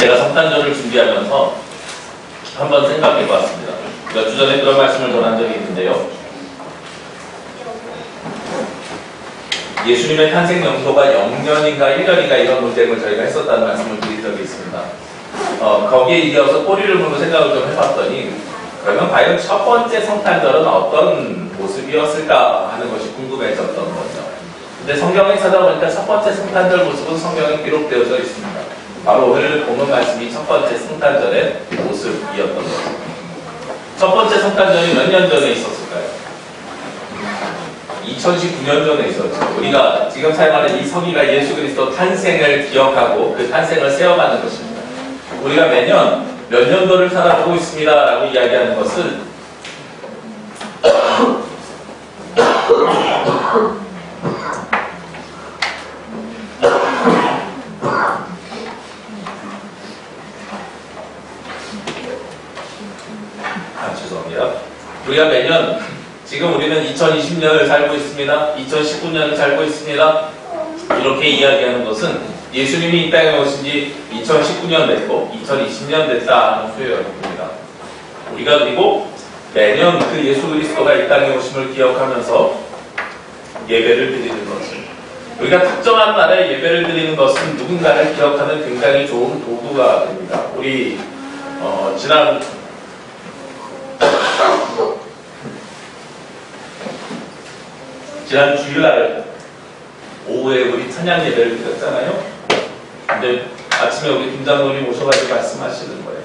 제가 성탄절을 준비하면서 한번 생각해 봤습니다. 몇 주 전에 그런 말씀을 전한 적이 있는데요. 예수님의 탄생 연도가 0년인가 1년인가 이런 논쟁을 저희가 했었다는 말씀을 드린 적이 있습니다. 어, 거기에 이어서 꼬리를 물고 생각을 좀 해봤더니 그러면 과연 첫 번째 성탄절은 어떤 모습이었을까 하는 것이 궁금해졌던 거죠. 근데 성경에 찾아보니까 첫 번째 성탄절 모습은 성경에 기록되어져 있습니다. 바로 오늘 보는 말씀이 첫 번째 성탄절의 모습이었던 거죠. 첫 번째 성탄절이 몇 년 전에 있었을까요? 2019년 전에 있었죠. 우리가 지금 사용하는 이 성의가 예수 그리스도 탄생을 기억하고 그 탄생을 세워가는 것입니다. 우리가 매년 몇 년도를 살아보고 있습니다. 라고 이야기하는 것은 아, 죄송합니다. 우리가 매년 지금 우리는 2020년을 살고 있습니다. 2019년을 살고 있습니다. 이렇게 이야기하는 것은 예수님이 이 땅에 오신 지 2019년 됐고 2020년 됐다 하는 표현입니다. 우리가 그리고 매년 그 예수 그리스도가 이 땅에 오심을 기억하면서 예배를 드리는 것은 우리가 특정한 날에 예배를 드리는 것은 누군가를 기억하는 굉장히 좋은 도구가 됩니다. 우리 어, 지난 지난 주일날 오후에 우리 찬양 예배를 드렸잖아요. 근데 아침에 우리 김장로님 오셔가지고 말씀하시는 거예요.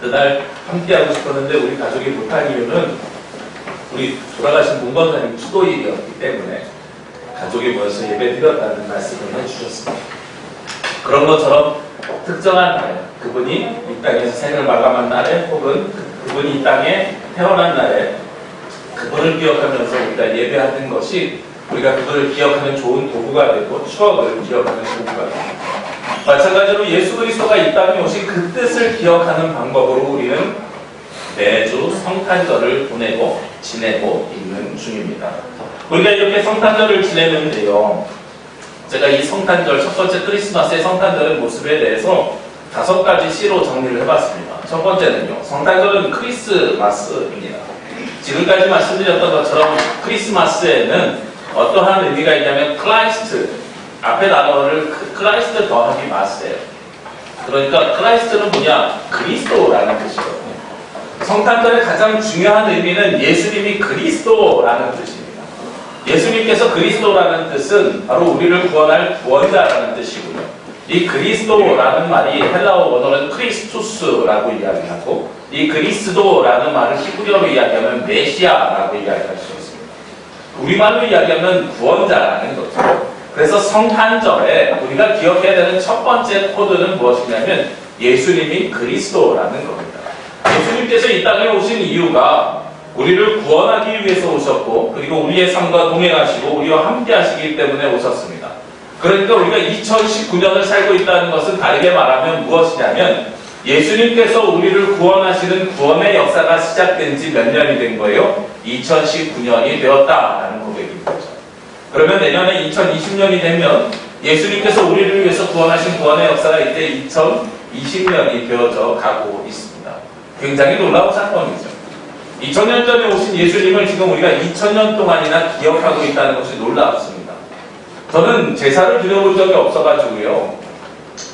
그날 함께하고 싶었는데 우리 가족이 못한 이유는 우리 돌아가신 문건사님 추도일이었기 때문에 가족이 모여서 예배 드렸다는 말씀을 해주셨습니다. 그런 것처럼 특정한 날, 그분이 이 땅에서 생을 마감한 날에 혹은 그- 그분이 이 땅에 태어난 날에 그분을 기억하면서 우리가 예배하는 것이 우리가 그분을 기억하는 좋은 도구가 되고 추억을 기억하는 도구가 됩니다. 마찬가지로 예수 그리스도가 이 땅에 오신 그 뜻을 기억하는 방법으로 우리는 매주 성탄절을 보내고 지내고 있는 중입니다. 우리가 이렇게 성탄절을 지내는데요. 제가 이 성탄절, 첫 번째 크리스마스의 성탄절의 모습에 대해서 다섯 가지 시로 정리를 해봤습니다. 첫 번째는요. 성탄절은 크리스마스입니다. 지금까지 말씀드렸던 것처럼 크리스마스에는 어떠한 의미가 있냐면 크라이스트 앞에 단어를 크- 크라이스트 더하기 마스예요. 그러니까 크라이스트는 뭐냐? 그리스도라는 뜻이거든요. 성탄절의 가장 중요한 의미는 예수님이 그리스도라는 뜻입니다. 예수님께서 그리스도라는 뜻은 바로 우리를 구원할 구원자라는 뜻이고요. 이 그리스도라는 말이 헬라어 원어는 크리스투스라고 이야기하고 이 그리스도라는 말을 히브리어로 이야기하면 메시아라고 이야기할 수 있습니다. 우리말로 이야기하면 구원자라는 거죠. 그래서 성탄절에 우리가 기억해야 되는 첫 번째 코드는 무엇이냐면 예수님이 그리스도라는 겁니다. 예수님께서 이 땅에 오신 이유가 우리를 구원하기 위해서 오셨고 그리고 우리의 삶과 동행하시고 우리와 함께 하시기 때문에 오셨습니다. 그러니까 우리가 2019년을 살고 있다는 것은 다르게 말하면 무엇이냐면 예수님께서 우리를 구원하시는 구원의 역사가 시작된 지 몇 년이 된 거예요? 2019년이 되었다라는 고백인 거죠. 그러면 내년에 2020년이 되면 예수님께서 우리를 위해서 구원하신 구원의 역사가 이제 2020년이 되어져 가고 있습니다. 굉장히 놀라운 사건이죠. 2000년 전에 오신 예수님을 지금 우리가 2000년 동안이나 기억하고 있다는 것이 놀랍습니다. 저는 제사를 드려본 적이 없어가지고요.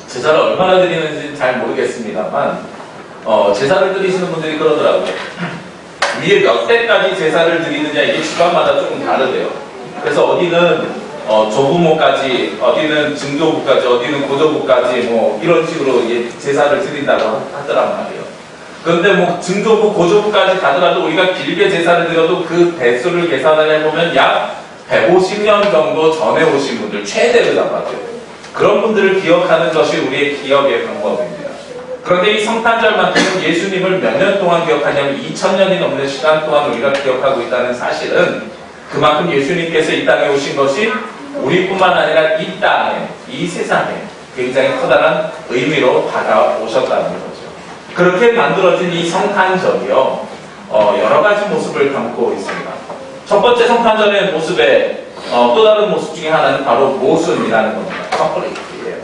제사를 얼마나 드리는지 잘 모르겠습니다만, 어, 제사를 드리시는 분들이 그러더라고요. 위에 몇 대까지 제사를 드리느냐 이게 집안마다 조금 다르대요. 그래서 어디는 어, 조부모까지, 어디는 증조부까지, 어디는 고조부까지 뭐 이런 식으로 예, 제사를 드린다고 하- 하더란 말이에요. 그런데 뭐 증조부, 고조부까지 가더라도 우리가 길게 제사를 드려도 그 대수를 계산을 해보면 약 150년 정도 전에 오신 분들 최대를 잡아줘요. 그런 분들을 기억하는 것이 우리의 기억의 방법입니다. 그런데 이 성탄절만큼은 예수님을 몇 년 동안 기억하냐면 2000년이 넘는 시간 동안 우리가 기억하고 있다는 사실은 그만큼 예수님께서 이 땅에 오신 것이 우리뿐만 아니라 이 땅에, 이 세상에 굉장히 커다란 의미로 다가오셨다는 거죠. 그렇게 만들어진 이 성탄절이요, 어, 여러 가지 모습을 담고 있습니다. 첫 번째 성탄절의 모습의 어, 또 다른 모습 중에 하나는 바로 모순이라는 겁니다. 커플레이트예요.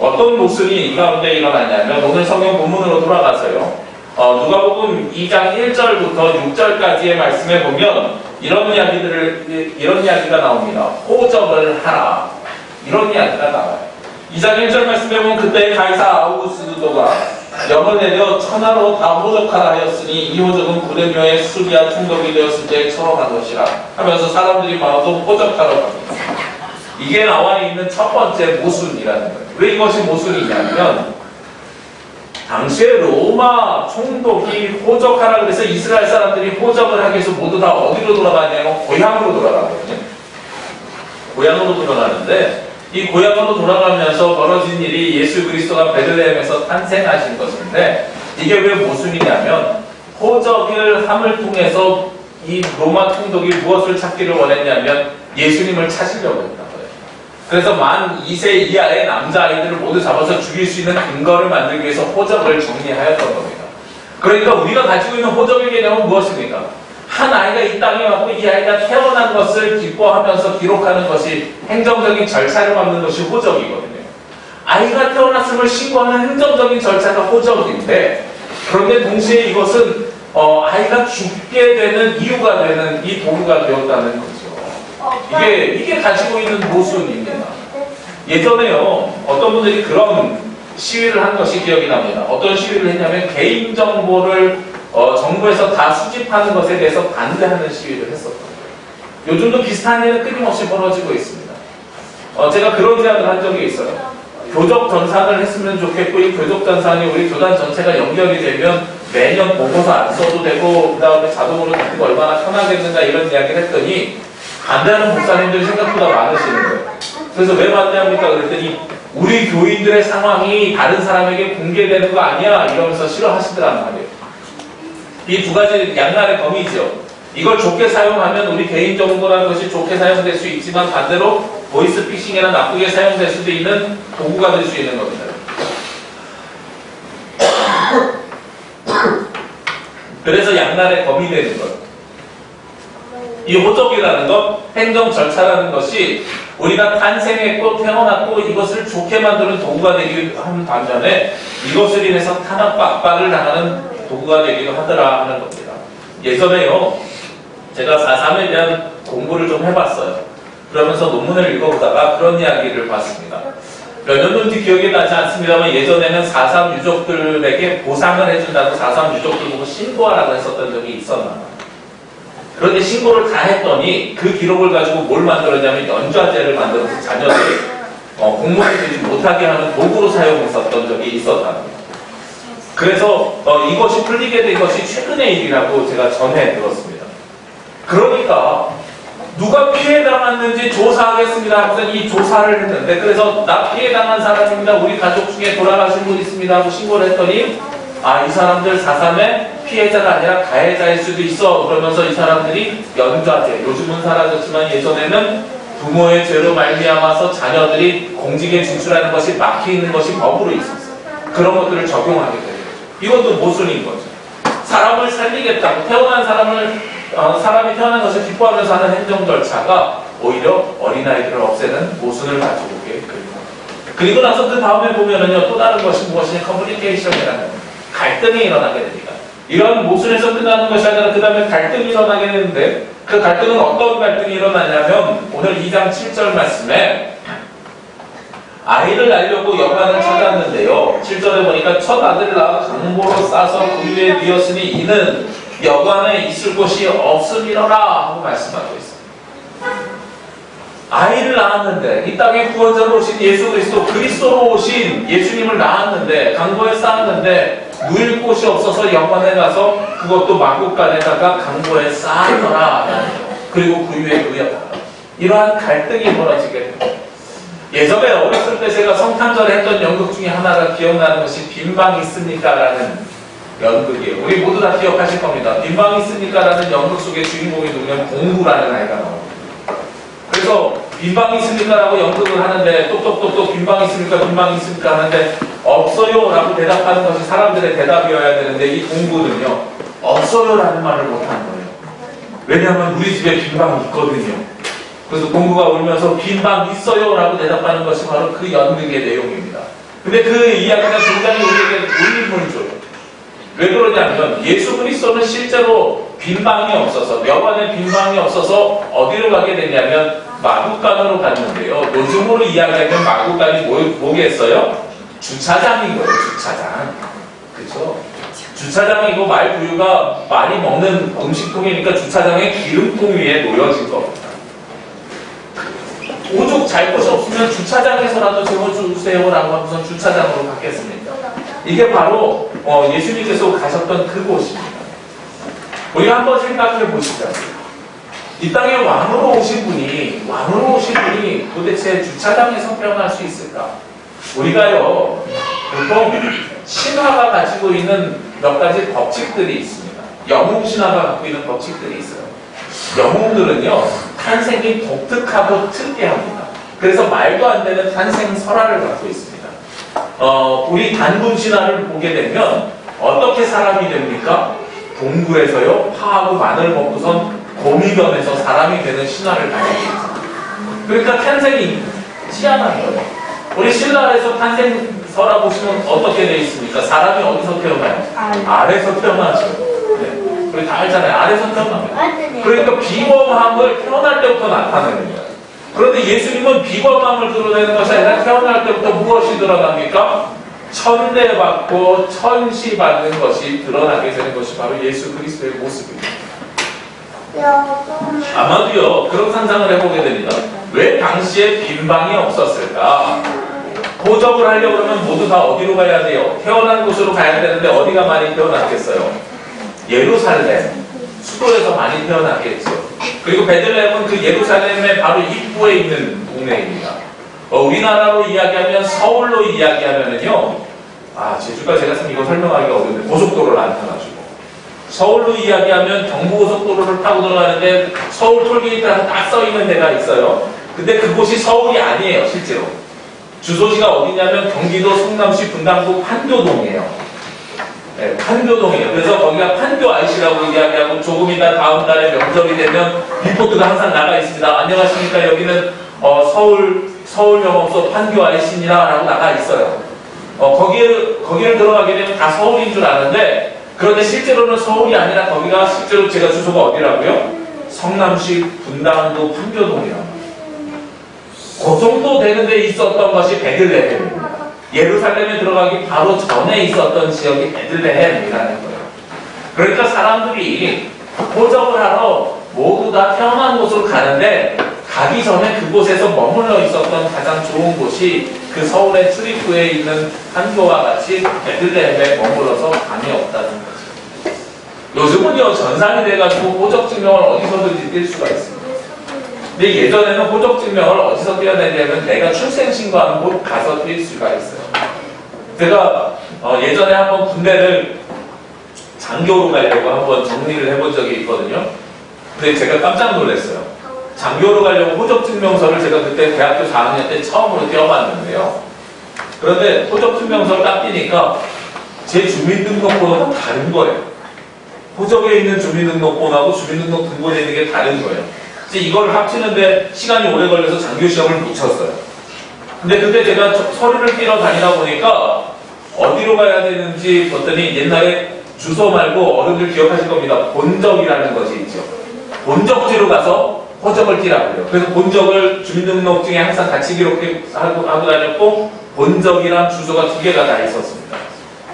어떤 모순이 이 가운데 일어났냐면 오늘 성경 본문으로 돌아가서요. 어, 누가복음 2장 1절부터 6절까지의 말씀에 보면 이런 이야기들을 이런 이야기가 나옵니다. 호적을 하라. 이런 이야기가 나와요. 2장 1절 말씀에 보면 그때 가이사 아우구스도가 영을 내려 천하로 다 호적하라 하였으니 이 호적은 구레묘의 수리와 총독이 되었을 때 처음 한 것이라 하면서 사람들이 마음도 호적하러 갑니다. 이게 나와 있는 첫 번째 모순이라는 거예요. 왜 이것이 모순이냐면 당시에 로마 총독이 호적하라 그래서 이스라엘 사람들이 호적을 하기 위해서 모두 다 어디로 돌아가냐면 고향으로 돌아가거든요. 고향으로 돌아가는데 이 고향으로 돌아가면서 벌어진 일이 예수 그리스도가 베들레헴에서 탄생하신 것인데 이게 왜 모순이냐면 호적을 함을 통해서 이 로마 총독이 무엇을 찾기를 원했냐면 예수님을 찾으려고 했다. 그래서 만 2세 이하의 남자아이들을 모두 잡아서 죽일 수 있는 근거를 만들기 위해서 호적을 정리하였던 겁니다. 그러니까 우리가 가지고 있는 호적의 개념은 무엇입니까? 한 아이가 이 땅에 왔고 이 아이가 태어난 것을 기뻐하면서 기록하는 것이 행정적인 절차를 밟는 것이 호적이거든요. 아이가 태어났음을 신고하는 행정적인 절차가 호적인데 그런데 동시에 이것은 어, 아이가 죽게 되는 이유가 되는 이 도구가 되었다는 거죠. 이게 이게 가지고 있는 모순입니다. 예전에요 어떤 분들이 그런 시위를 한 것이 기억이 납니다. 어떤 시위를 했냐면 개인 정보를 어, 정부에서 다 수집하는 것에 대해서 반대하는 시위를 했었던 거예요. 요즘도 비슷한 일은 끊임없이 벌어지고 있습니다. 어, 제가 그런 제안을 한 적이 있어요. 교적 전산을 했으면 좋겠고 이 교적 전산이 우리 교단 전체가 연결이 되면 매년 보고서 안 써도 되고 그 다음에 자동으로 듣고 얼마나 편하겠는가 이런 이야기를 했더니 반대하는 목사님들이 생각보다 많으시는 거예요. 그래서 왜 반대합니까? 그랬더니 우리 교인들의 상황이 다른 사람에게 공개되는 거 아니야 이러면서 싫어하시더란 말이에요. 이 두 가지 양날의 검이죠. 이걸 좋게 사용하면 우리 개인 정보라는 것이 좋게 사용될 수 있지만 반대로 보이스 피싱이나 나쁘게 사용될 수도 있는 도구가 될 수 있는 겁니다. 그래서 양날의 검이 되는 것. 이 호적이라는 것, 행정 절차라는 것이 우리가 탄생했고 태어났고 이것을 좋게 만드는 도구가 되기도 하는 반면에 이것을 인해서 탄압 압박을 당하는 도구가 되기도 하더라 하는 겁니다. 예전에요, 제가 4.3에 대한 공부를 좀 해봤어요. 그러면서 논문을 읽어보다가 그런 이야기를 봤습니다. 몇 년도인지 기억이 나지 않습니다만 예전에는 4.3 유족들에게 보상을 해준다고 4.3 유족들 보고 신고하라고 했었던 적이 있었나 그런데 신고를 다 했더니 그 기록을 가지고 뭘 만들었냐면 연좌제를 만들어서 자녀들이 어, 공무원이 되지 못하게 하는 도구로 사용했었던 적이 있었답니다. 그래서 어, 이것이 풀리게 된 것이 최근의 일이라고 제가 전해 들었습니다. 그러니까 누가 피해 당했는지 조사하겠습니다 하고서 이 조사를 했는데 그래서 나 피해 당한 사람입니다. 우리 가족 중에 돌아가신 분 있습니다 하고 신고를 했더니 아 이 사람들 4.3의 피해자가 아니라 가해자일 수도 있어 그러면서 이 사람들이 연좌제 요즘은 사라졌지만 예전에는 부모의 죄로 말미암아서 자녀들이 공직에 진출하는 것이 막히는 것이 법으로 있었어요. 그런 것들을 적용하게 되는. 이것도 모순인 거죠. 사람을 살리겠다고 태어난 사람을 어, 사람이 태어난 것을 기뻐하면서 하는 행정 절차가 오히려 어린아이들을 없애는 모순을 가지고 오게 됩니다. 그리고 나서 그 다음에 보면은요 또 다른 것이 무엇이냐 커뮤니케이션이라는 갈등이 일어나게 됩니다. 이런 모순에서 끝나는 것이 아니라 그 다음에 갈등이 일어나게 되는데 그 갈등은 어떤 갈등이 일어나냐면 오늘 2장 7절 말씀에 아이를 낳으려고 여관을 찾았는데요. 7절에 보니까 첫 아들을 낳아 강보로 싸서 그 위에 뉘었으니 이는 여관에 있을 곳이 없음이로라 하고 말씀하고 있습니다. 아이를 낳았는데 이 땅에 구원자로 오신 예수 그리스도 그리스도로 오신 예수님을 낳았는데 강보에 쌓았는데 누일 곳이 없어서 영관에 가서 그것도 마국간에다가 강보에 쌓아라 그리고 그 위에 누였다 이러한 갈등이 벌어지게 됩니다. 예전에 어렸을 때 제가 성탄절에 했던 연극 중에 하나가 기억나는 것이 빈방 있습니까? 라는 연극이에요. 우리 모두 다 기억하실 겁니다. 빈방 있습니까? 라는 연극 속의 주인공이 누구냐면 공구라는 아이가 나옵니다. 그래서 빈방 있습니까? 라고 연극을 하는데 똑똑똑똑 빈방 있습니까? 빈방 있습니까? 하는데 없어요 라고 대답하는 것이 사람들의 대답이어야 되는데 이 공구는요 없어요 라는 말을 못하는 거예요. 왜냐하면 우리 집에 빈방이 있거든요. 그래서 공구가 울면서 빈방 있어요 라고 대답하는 것이 바로 그 연극의 내용입니다. 근데 그 이야기가 굉장히 우리에게 울림을 줘요. 왜 그러냐면 예수 그리스도는 실제로 빈방이 없어서 묘관에 빈방이 없어서 어디로 가게 됐냐면 마국간으로 갔는데요. 요즘으로 이야기하면 마국간이 뭐, 뭐겠어요? 주차장인 거예요. 주차장. 그죠? 주차장이고 말 부유가 많이 먹는 음식통이니까 주차장에 기름통 위에 놓여진 겁니다. 오죽 잘 것이 없으면 주차장에서라도 재워주세요라고 하면서 주차장으로 갔겠습니까? 이게 바로 어, 예수님께서 가셨던 그곳입니다. 우리가 한번 생각해 보시죠. 이 땅에 왕으로 오신 분이 왕으로 오신 분이 도대체 주차장에서 태어날 수 있을까? 우리가요 보통 신화가 가지고 있는 몇 가지 법칙들이 있습니다. 영웅 신화가 갖고 있는 법칙들이 있어요. 영웅들은요 탄생이 독특하고 특이합니다. 그래서 말도 안 되는 탄생 설화를 갖고 있습니다. 어, 우리 단군 신화를 보게 되면 어떻게 사람이 됩니까? 동굴에서요 파하고 마늘 먹고선 곰이 변해서 사람이 되는 신화를 가지고 있습니다. 그러니까 탄생이 희한한 거예요. 우리 신라에서 탄생 설화 보시면 어떻게 돼 있습니까? 사람이 어디서 태어나요? 아래서 태어나죠. 네. 우리 다 알잖아요. 아래서 태어납니다. 그러니까 비범함을 태어날 때부터 나타내는 거예요. 그런데 예수님은 비범함을 드러내는 것이 아니라 태어날 때부터 무엇이 드러납니까? 천대받고 천시받는 것이 드러나게 되는 것이 바로 예수 그리스도의 모습입니다. 아마도요 그런 상상을 해보게 됩니다. 왜 당시에 빈방이 없었을까? 호적을 하려고 그러면 모두 다 어디로 가야 돼요? 태어난 곳으로 가야 되는데 어디가 많이 태어났겠어요? 예루살렘 수도에서 많이 태어났겠죠. 그리고 베들레헴은 그 예루살렘의 바로 입구에 있는 동네입니다. 어, 우리나라로 이야기하면 서울로 이야기하면은요. 아 제주가 제가 참 이거 설명하기가 어려운데 고속도로를 안 타가지고 서울로 이야기하면 경부고속도로를 타고 들어가는데 서울 톨게이트라고 딱 써 있는 데가 있어요. 근데 그곳이 서울이 아니에요 실제로. 주소지가 어디냐면 경기도 성남시 분당구 판교동이에요. 네, 판교동이에요. 그래서 거기가 판교 IC라고 이야기하고 조금 이따 다음 달에 명절이 되면 리포트가 항상 나가 있습니다. 안녕하십니까. 여기는 어, 서울 서울 영업소 판교 IC입니다 라고 나가 있어요. 어, 거기를 거기를 들어가게 되면 다 서울인 줄 아는데 그런데 실제로는 서울이 아니라 거기가 실제로 제가 주소가 어디라고요? 성남시 분당구 판교동이라고. 그 정도 되는 데 있었던 것이 베들레헴입니다. 예루살렘에 들어가기 바로 전에 있었던 지역이 베들레헴이라는 거예요. 그러니까 사람들이 호적을 하러 모두 다 태어난 곳으로 가는데 가기 전에 그곳에서 머물러 있었던 가장 좋은 곳이 그 서울의 출입구에 있는 한교와 같이 베들레헴에 머물러서 감이 없다는 거죠. 요즘은요 전산이 돼가지고 호적 증명을 어디서든지 뛸 수가 있습니다. 근데 예전에는 호적 증명을 어디서 떼어내냐면 내가 출생신고하는 곳 가서 뛸 수가 있어요. 제가 어, 예전에 한번 군대를 장교로 가려고 한번 정리를 해본 적이 있거든요. 근데 제가 깜짝 놀랐어요. 장교로 가려고 호적 증명서를 제가 그때 대학교 4학년 때 처음으로 떼어봤는데요. 그런데 호적 증명서를 딱 띄니까 제 주민등록번호가 다른 거예요. 호적에 있는 주민등록번호하고 주민등록 등본에 있는 게 다른 거예요. 이제 이걸 합치는데 시간이 오래 걸려서 장교 시험을 붙였어요. 근데 그때 제가 저- 서류를 띄러 다니다 보니까 어디로 가야 되는지 봤더니 옛날에 주소 말고 어른들 기억하실 겁니다. 본적이라는 것이 있죠. 본적지로 가서 호적을 띄라고요. 그래서 본적을 주민등록증에 항상 같이 기록하고 하고 다녔고 본적이랑 주소가 두 개가 다 있었습니다.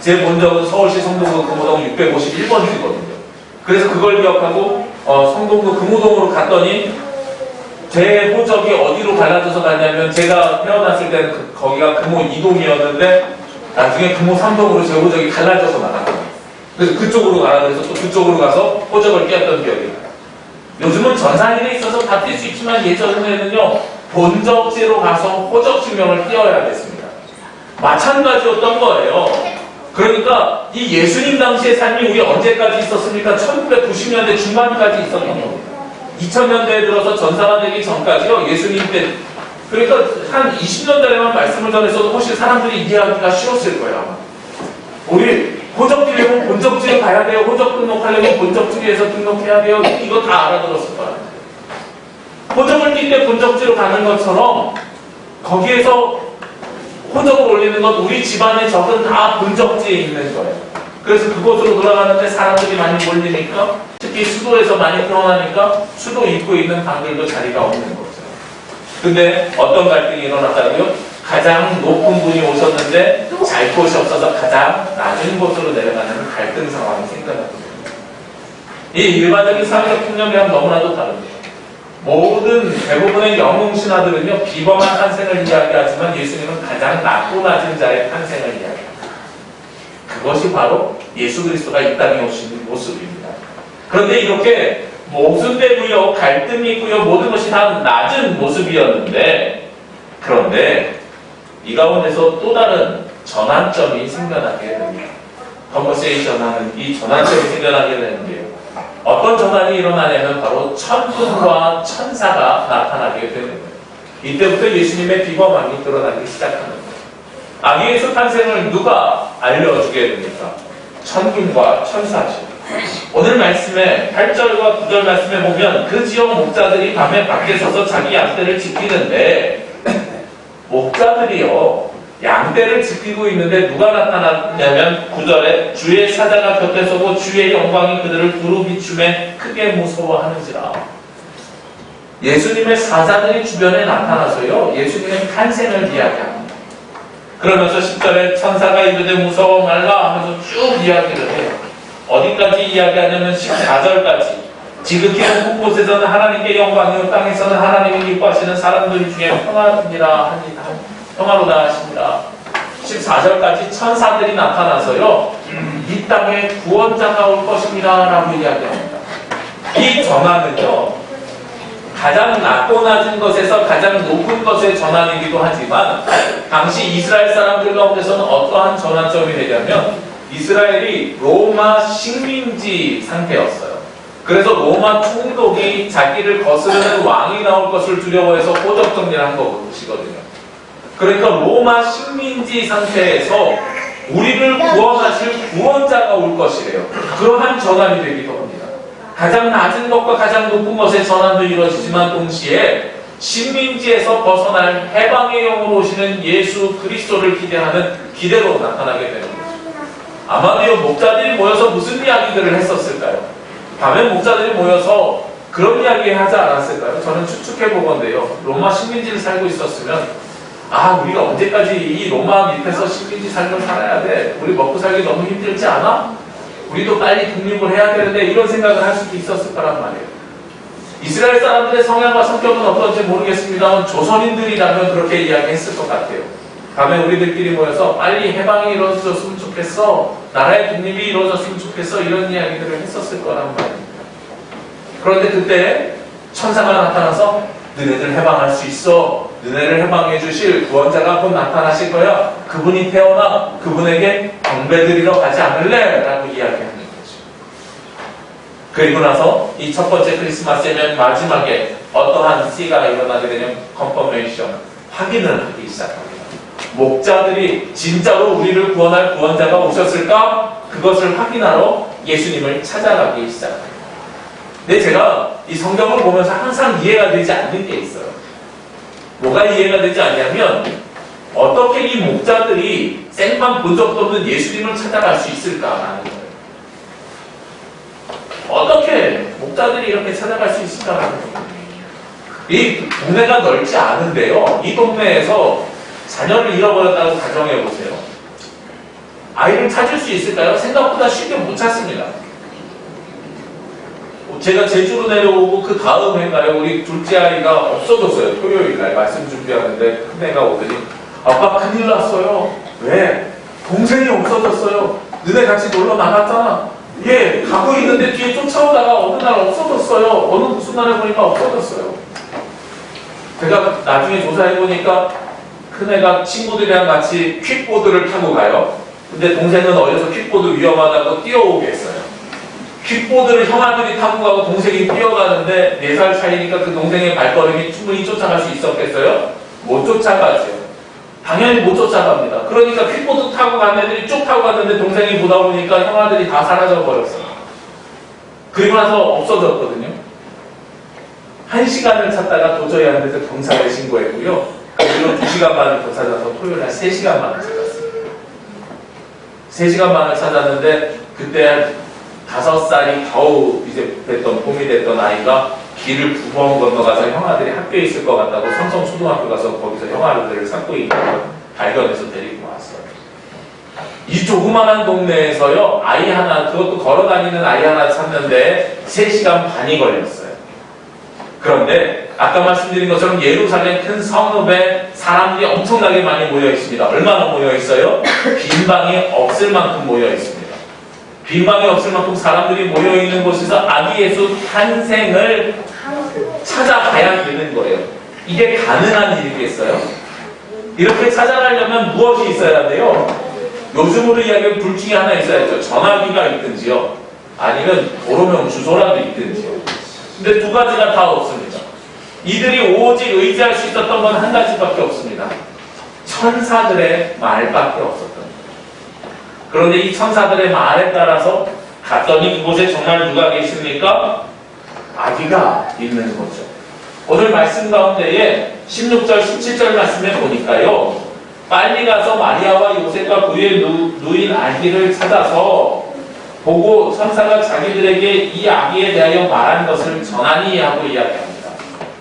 제 본적은 서울시 성동구 금호동 651번지거든요. 그래서 그걸 기억하고 어, 성동구 금호동으로 갔더니 제 호적이 어디로 갈라져서 갔냐면 제가 태어났을 때는 그- 거기가 금호 2동이었는데 나중에 금호 3동으로 제 호적이 갈라져서 나갔어요. 그래서 그쪽으로 가라 그래서 또 그쪽으로 가서 호적을 띄었던 기억이 나요. 요즘은 전산일에 있어서 다 뛸 수 있지만 예전에는요 본적지로 가서 호적 증명을 띄어야 됐습니다. 마찬가지였던 거예요. 그러니까 이 예수님 당시의 삶이 우리 언제까지 있었습니까? 1990년대 중반까지 있었던 겁니다. 2000년대에 들어서 전사가 되기 전까지요, 예수님 때. 그러니까 한 20년 전에만 말씀을 전했어도 훨씬 사람들이 이해하기가 쉬웠을 거예요. 우리 호적지려면 본적지에 가야 돼요. 호적 등록하려면 본적지에서 등록해야 돼요. 이거 다 알아들었을 거예요. 호적을 뛸때 본적지로 가는 것처럼 거기에서 호적을 올리는 건 우리 집안의 적은 다 본적지에 있는 거예요. 그래서 그곳으로 돌아가는데 사람들이 많이 몰리니까 특히 수도에서 많이 태어나니까 수도 입구에 있는 방들도 자리가 없는 거죠. 근데 어떤 갈등이 일어났다고요? 가장 높은 분이 오셨는데 잘 곳이 없어서 가장 낮은 곳으로 내려가는 갈등 상황이 생겨났거든요. 이 일반적인 사회적 풍경이랑 너무나도 다릅니다. 모든 대부분의 영웅 신화들은요 비범한 탄생을 이야기하지만 예수님은 가장 낮고 낮은 자의 탄생을 이야기합니다. 그것이 바로 예수 그리스도가 이 땅에 오시는 모습입니다. 그런데 이렇게 모순되고요 갈등이 있고요 모든 것이 다 낮은 모습이었는데 그런데 이 가운데서 또 다른 전환점이 생겨나게 됩니다. 컨버세이션 하는 이 전환점이 생겨나게 되는데요. 어떤 전환이 일어나냐면 바로 천군과 천사가 나타나게 되는 거예요. 이때부터 예수님의 비범함이 드러나기 시작하는 거예요. 아기 예수 탄생을 누가 알려주게 됩니까? 천군과 천사죠. 오늘 말씀에 8절과 9절 말씀에 보면 그 지역 목자들이 밤에 밖에 서서 자기 양떼를 지키는데 목자들이요 양떼를 지키고 있는데 누가 나타났냐면 9절에 주의 사자가 곁에 서고 주의 영광이 그들을 두루 비춤에 크게 무서워하는지라. 예수님의 사자들이 주변에 나타나서요 예수님의 탄생을 이야기합니다. 그러면서 10절에 천사가 이르되 무서워 말라 하면서 쭉 이야기를 해요. 어디까지 이야기하냐면 14절까지. 지극히 높은 곳에서는 하나님께 영광이요 땅에서는 하나님이 기뻐하시는 사람들 중에 평안이라 하니라 평화로다 하십니다. 14절까지 천사들이 나타나서요 이 땅에 구원자가 올 것입니다 라고 이야기합니다. 이 전환은요 가장 낮고 낮은 것에서 가장 높은 것의 전환이기도 하지만 당시 이스라엘 사람들 가운데서는 어떠한 전환점이 되냐면 이스라엘이 로마 식민지 상태였어요. 그래서 로마 총독이 자기를 거스르는 왕이 나올 것을 두려워해서 호적 정리를 한 것이거든요. 그러니까 로마 식민지 상태에서 우리를 구원하실 구원자가 올 것이래요. 그러한 전환이 되기도 합니다. 가장 낮은 것과 가장 높은 것의 전환도 이루어지지만 동시에 식민지에서 벗어날 해방의 영으로 오시는 예수 그리스도를 기대하는 기대로 나타나게 되는 거죠. 아마도요 목자들이 모여서 무슨 이야기들을 했었을까요? 밤에 목자들이 모여서 그런 이야기 하지 않았을까요? 저는 추측해 보건데요. 로마 식민지를 살고 있었으면 아 우리가 언제까지 이 로마 밑에서 식민지 삶을 살아야 돼? 우리 먹고 살기 너무 힘들지 않아? 우리도 빨리 독립을 해야 되는데 이런 생각을 할 수도 있었을 거란 말이에요. 이스라엘 사람들의 성향과 성격은 어떤지 모르겠습니다만 조선인들이라면 그렇게 이야기했을 것 같아요. 밤에 우리들끼리 모여서 빨리 해방이 이루어졌으면 좋겠어. 나라의 독립이 이루어졌으면 좋겠어. 이런 이야기들을 했었을 거란 말입니다. 그런데 그때 천사가 나타나서 너네들 해방할 수 있어. 너네를 해방해 주실 구원자가 곧 나타나실 거야. 그분이 태어나 그분에게 경배드리러 가지 않을래? 라고 이야기하는 거죠. 그리고 나서 이 첫 번째 크리스마스의 맨 마지막에 어떠한 시가 일어나게 되냐면 컨퍼메이션 확인을 하기 시작합니다. 목자들이 진짜로 우리를 구원할 구원자가 오셨을까? 그것을 확인하러 예수님을 찾아가기 시작합니다. 근데 제가 이 성경을 보면서 항상 이해가 되지 않는 게 있어요. 뭐가 이해가 되지 않냐면 어떻게 이 목자들이 생판 본 적도 없는 예수님을 찾아갈 수 있을까라는 거예요. 어떻게 목자들이 이렇게 찾아갈 수 있을까라는 거예요. 이 동네가 넓지 않은데요. 이 동네에서 자녀를 잃어버렸다고 가정해 보세요. 아이를 찾을 수 있을까요? 생각보다 쉽게 못 찾습니다. 제가 제주로 내려오고 그 다음 해인가요? 우리 둘째 아이가 없어졌어요. 토요일 날 말씀 준비하는데 큰 애가 오더니 아빠 큰일 났어요. 왜? 동생이 없어졌어요. 너네 같이 놀러 나갔잖아. 예, 가고 있는데 뒤에 쫓아오다가 어느 날 없어졌어요. 어느 무슨 날에 보니까 없어졌어요. 제가 나중에 조사해 보니까 큰 애가 친구들이랑 같이 퀵보드를 타고 가요. 근데 동생은 어려서 퀵보드 위험하다고 뛰어오겠어요. 퀵보드를 형아들이 타고 가고 동생이 뛰어가는데 4살 차이니까 그 동생의 발걸음이 충분히 쫓아갈 수 있었겠어요? 못 쫓아가죠. 당연히 못 쫓아갑니다. 그러니까 퀵보드 타고 간 애들이 쭉 타고 갔는데 동생이 보다 보니까 형아들이 다 사라져 버렸어요. 그리고 나서 없어졌거든요. 한 시간을 찾다가 도저히 안 돼서 경찰에 신고했고요. 그리고 거기로 2시간 반을 더 찾아서 토요일 날 3시간 반을 찾았습니다. 3시간 반을 찾았는데 그때 다섯 살이 겨우 이제 됐던 봄이 됐던 아이가 길을 두번 건너가서 형아들이 학교에 있을 것 같다고 삼성 초등학교 가서 거기서 형아들을 찾고 있는 걸 발견해서 데리고 왔어요. 이 조그마한 동네에서요 아이 하나 그것도 걸어 다니는 아이 하나 찾는데 3시간 반이 걸렸어요. 그런데 아까 말씀드린 것처럼 예루살렘 큰 성읍에 사람들이 엄청나게 많이 모여 있습니다. 얼마나 모여 있어요? 빈 방이 없을 만큼 모여 있습니다. 빈 방이 없을 만큼 사람들이 모여 있는 곳에서 아기 예수 탄생을 찾아가야 되는 거예요. 이게 가능한 일이겠어요? 이렇게 찾아가려면 무엇이 있어야 돼요? 요즘으로 이야기하면 둘 중에 하나 있어야죠. 전화기가 있든지요. 아니면 도로명 주소라도 있든지요. 근데 두 가지가 다 없습니다. 이들이 오직 의지할 수 있었던 건 한 가지밖에 없습니다. 천사들의 말밖에 거예요. 그런데 이 천사들의 말에 따라서 갔더니 그곳에 정말 누가 계십니까? 아기가 있는 거죠. 오늘 말씀 가운데에 16절, 17절 말씀에 보니까요. 빨리 가서 마리아와 요셉과 그의 누, 누인 아기를 찾아서 보고 천사가 자기들에게 이 아기에 대하여 말한 것을 전하니 하고 이야기합니다.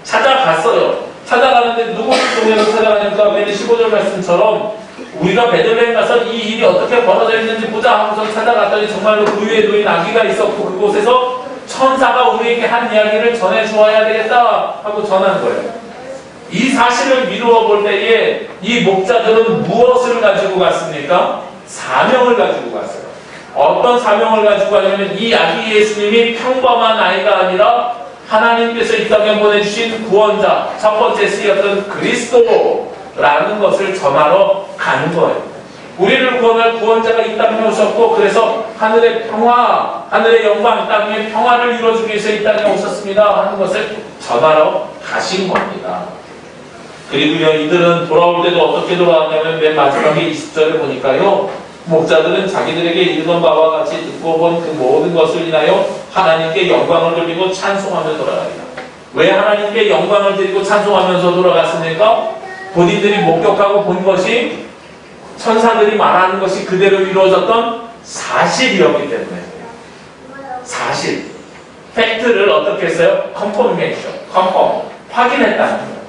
찾아갔어요. 찾아가는데 누구 동네로 찾아가니까 맨 15절 말씀처럼 우리가 베들레헴 가서 이 일이 어떻게 벌어져 있는지 보자 하고서 찾아갔더니 정말로 그 위에 누인 아기가 있었고 그곳에서 천사가 우리에게 한 이야기를 전해 주어야 되겠다 하고 전한 거예요. 이 사실을 미루어 볼 때에 이 목자들은 무엇을 가지고 갔습니까? 사명을 가지고 갔어요. 어떤 사명을 가지고 가냐면 이 아기 예수님이 평범한 아이가 아니라 하나님께서 이 땅에 보내주신 구원자, 첫 번째 쓰였던 그리스도 라는 것을 전하러 가는 거예요. 우리를 구원할 구원자가 이 땅에 오셨고, 그래서 하늘의 평화, 하늘의 영광, 땅의 평화를 이루어주기 위해서 이 땅에 오셨습니다. 하는 것을 전하러 가신 겁니다. 그리고요, 이들은 돌아올 때도 어떻게 돌아왔냐면 맨 마지막에 20절에 보니까요, 목자들은 자기들에게 이르던 바와 같이 듣고 본 그 모든 것을 인하여 하나님께 영광을 돌리고 찬송하며 돌아갑니다. 왜 하나님께 영광을 드리고 찬송하면서 돌아갔습니까? 본인들이 목격하고 본 것이 천사들이 말하는 것이 그대로 이루어졌던 사실이었기 때문에 사실 팩트를 어떻게 했어요? 컨퍼메이션, 컨펌 확인했다는 거예요.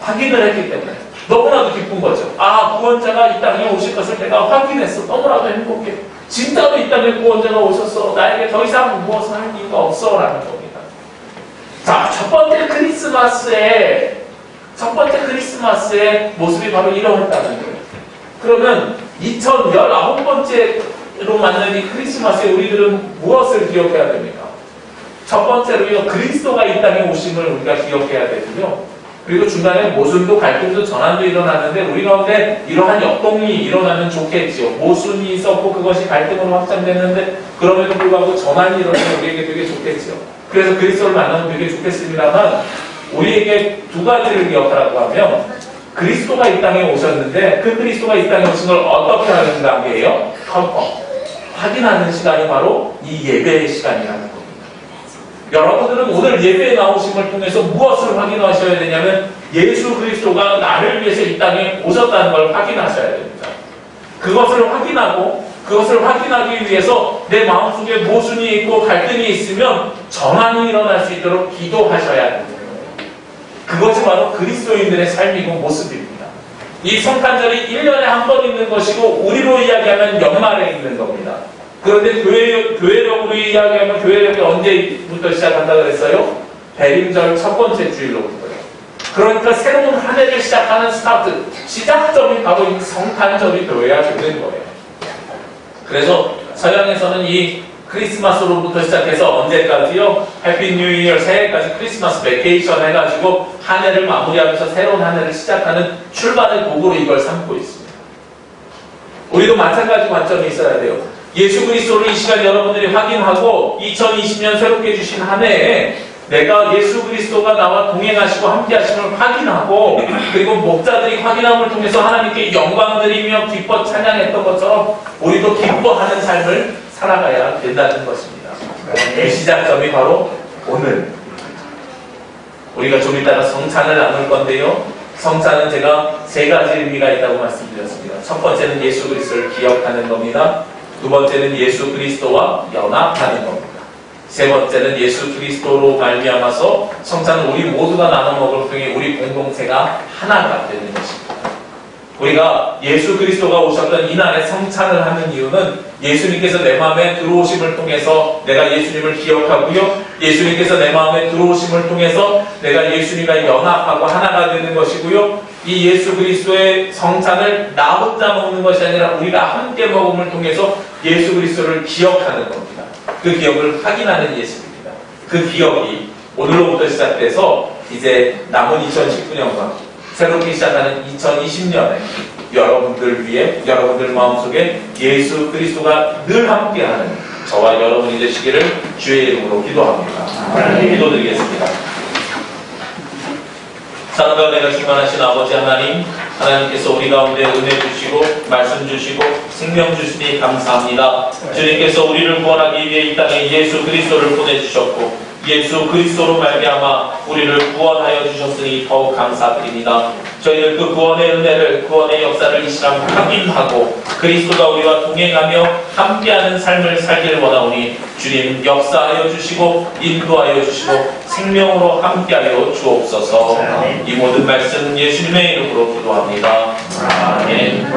확인을 했기 때문에 너무나도 기쁜 거죠. 아 구원자가 이 땅에 오실 것을 내가 확인했어. 너무나도 행복해. 진짜로 이 땅에 구원자가 오셨어. 나에게 더 이상 무엇을 할 이유가 없어 라는 겁니다. 자, 첫 번째 크리스마스에 첫 번째 크리스마스의 모습이 바로 이러했다는 거예요. 그러면 2019번째로 맞는 이 크리스마스에 우리들은 무엇을 기억해야 됩니까? 첫 번째로요, 그리스도가 이 땅에 오심을 우리가 기억해야 되고요. 그리고 중간에 모순도 갈등도 전환도 일어나는데 우리 가운데 이러한 역동이 일어나면 좋겠지요. 모순이 있었고 그것이 갈등으로 확장됐는데 그럼에도 불구하고 전환이 일어나면 우리에게 되게 좋겠지요. 그래서 그리스도를 만나면 되게 좋겠습니다만 우리에게 두 가지를 기억하라고 하면 그리스도가 이 땅에 오셨는데 그 그리스도가 이 땅에 오신 걸 어떻게 하는 단계예요? 컨펌. 확인하는 시간이 바로 이 예배의 시간이라는 겁니다. 여러분들은 오늘 예배에 나오심을 통해서 무엇을 확인하셔야 되냐면 예수 그리스도가 나를 위해서 이 땅에 오셨다는 걸 확인하셔야 됩니다. 그것을 확인하고 그것을 확인하기 위해서 내 마음속에 모순이 있고 갈등이 있으면 전환이 일어날 수 있도록 기도하셔야 됩니다. 그것이 바로 그리스도인들의 삶이고 모습입니다. 이 성탄절이 1년에 한 번 있는 것이고 우리로 이야기하면 연말에 있는 겁니다. 그런데 교회, 교회력으로 이야기하면 교회력이 언제부터 시작한다 그랬어요? 대림절 첫 번째 주일로부터요. 그러니까 새로운 한 해를 시작하는 스타트, 시작점이 바로 이 성탄절이 되어야 되는 거예요. 그래서 서양에서는 이 크리스마스로부터 시작해서 언제까지요? 해피 뉴 이어 새해까지 크리스마스 베케이션 해가지고 한 해를 마무리하면서 새로운 한 해를 시작하는 출발의 도구로 이걸 삼고 있습니다. 우리도 마찬가지 관점이 있어야 돼요. 예수 그리스도를 이 시간 여러분들이 확인하고 2020년 새롭게 주신 한 해에 내가 예수 그리스도가 나와 동행하시고 함께 하심을 확인하고 그리고 목자들이 확인함을 통해서 하나님께 영광 드리며 기뻐 찬양했던 것처럼 우리도 기뻐하는 삶을 살아가야 된다는 것입니다. 그 시작점이 바로 오늘 우리가 좀 이따가 성찬을 나눌 건데요. 성찬은 제가 세 가지 의미가 있다고 말씀드렸습니다. 첫 번째는 예수 그리스도를 기억하는 겁니다. 두 번째는 예수 그리스도와 연합하는 겁니다. 세 번째는 예수 그리스도로 말미암아서 성찬은 우리 모두가 나눠 먹을 통해 우리 공동체가 하나가 되는 것입니다. 우리가 예수 그리스도가 오셨던 이날에 성찬을 하는 이유는 예수님께서 내 마음에 들어오심을 통해서 내가 예수님을 기억하고요. 예수님께서 내 마음에 들어오심을 통해서 내가 예수님과 연합하고 하나가 되는 것이고요. 이 예수 그리스도의 성찬을 나 혼자 먹는 것이 아니라 우리가 함께 먹음을 통해서 예수 그리스도를 기억하는 겁니다. 그 기억을 확인하는 예수입니다. 그 기억이 오늘로부터 시작돼서 이제 남은 2019년과 새롭게 시작하는 2020년에 여러분들 위해 여러분들 마음속에 예수 그리스도가 늘 함께하는 저와 여러분이 되시기를 주의 이름으로 기도합니다. 기도드리겠습니다. 사랑과 내가 충만하신 아버지 하나님, 하나님께서 우리 가운데 은혜 주시고 말씀 주시고 생명 주시니 감사합니다. 주님께서 우리를 구원하기 위해 이 땅에 예수 그리스도를 보내주셨고 예수 그리스도로 말미암아 우리를 구원하여 주셨으니 더욱 감사드립니다. 저희는 그 구원의 은혜를 구원의 역사를 이 시간 확인하고 그리스도가 우리와 동행하며 함께하는 삶을 살길 원하오니 주님 역사하여 주시고 인도하여 주시고 생명으로 함께하여 주옵소서. 이 모든 말씀 예수님의 이름으로 기도합니다. 아멘.